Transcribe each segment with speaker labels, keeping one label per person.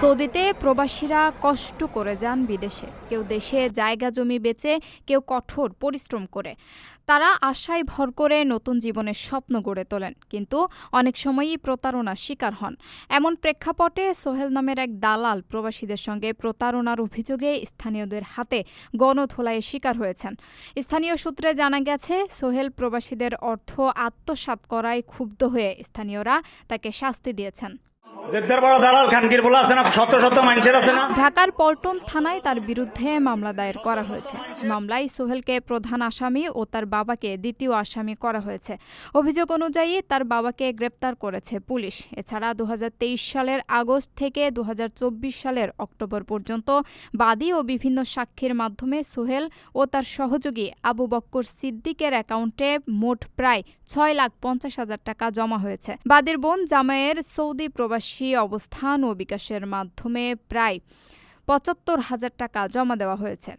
Speaker 1: সৌদিতে প্রবাসীরা কষ্ট করে যান বিদেশে। কেউ দেশে জায়গা জমি বেচে, কেউ কঠোর পরিশ্রম করে। তারা আশায় ভর করে নতুন জীবনের স্বপ্ন গড়ে তোলেন। কিন্তু অনেক সময়ই প্রতারণার শিকার হন। এমন প্রেক্ষাপটে সোহেল নামের এক দালাল প্রবাসীদের সঙ্গে প্রতারণার অভিযোগে স্থানীয়দের হাতে গণধোলাইয়ের শিকার হয়েছেন। স্থানীয় সূত্রে জানা গেছে, সোহেল প্রবাসীদের অর্থ আত্মসাৎ করায় ক্ষুব্ধ হয়ে স্থানীয়রা তাকে শাস্তি দিয়েছেন। ঢাকার পল্টন থানায় তার বিরুদ্ধে মামলা দায়ের করা হয়েছে। মামলায় সোহেলকে প্রধান আসামি ও তার বাবাকে দ্বিতীয় আসামি করা হয়েছে। অভিযোগ অনুযায়ী তার বাবাকে গ্রেপ্তার করেছে পুলিশ। এছাড়া দু সালের আগস্ট থেকে দু সালের অক্টোবর পর্যন্ত বাদী ও বিভিন্ন সাক্ষীর মাধ্যমে সোহেল ও তার সহযোগী আবু বক্কর সিদ্দিকের অ্যাকাউন্টে মোট প্রায় ছয় লাখ পঞ্চাশ হাজার টাকা জমা হয়েছে। বাদীর বোন জামাইয়ের সৌদি প্রবাসী অবস্থান ও বিকাশের মাধ্যমে প্রায় পঁচাত্তর হাজার টাকা জমা দেওয়া হয়েছে।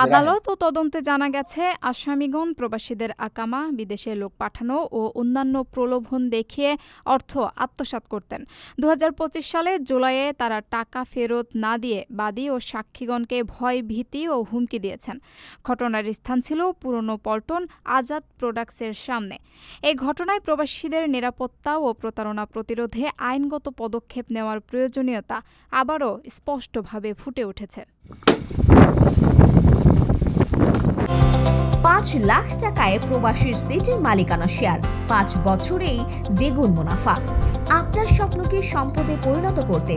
Speaker 2: রাহেন।
Speaker 1: আদালত ও তদন্তে জানা গেছে আসামিগণ প্রবাসীদের আকামা বিদেশে লোক পাঠানো ও অন্যান্য প্রলোভন দেখিয়ে অর্থ আত্মসাৎ করতেন। দুহাজার পঁচিশ সালে জুলাইয়ে তারা টাকা ফেরত না দিয়ে বাদী ও সাক্ষীগণকে ভয় ভীতি ও হুমকি দিয়েছেন। ঘটনার স্থান ছিল পুরনো পল্টন আজাদ প্রোডাক্টসের সামনে। এই ঘটনায় প্রবাসীদের নিরাপত্তা ও প্রতারণা প্রতিরোধে আইনগত পদক্ষেপ নেওয়ার প্রয়োজনীয়তা আবারও স্পষ্টভাবে ফুটে উঠেছে।
Speaker 3: পাঁচ লাখ টাকায় প্রবাসীর সিটির মালিকানা শেয়ার, পাঁচ বছরেই দ্বিগুণ মুনাফা। আপনার স্বপ্নকে সম্পদে পরিণত করতে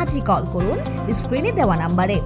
Speaker 3: আজই কল করুন স্ক্রিনে দেওয়া নাম্বারে।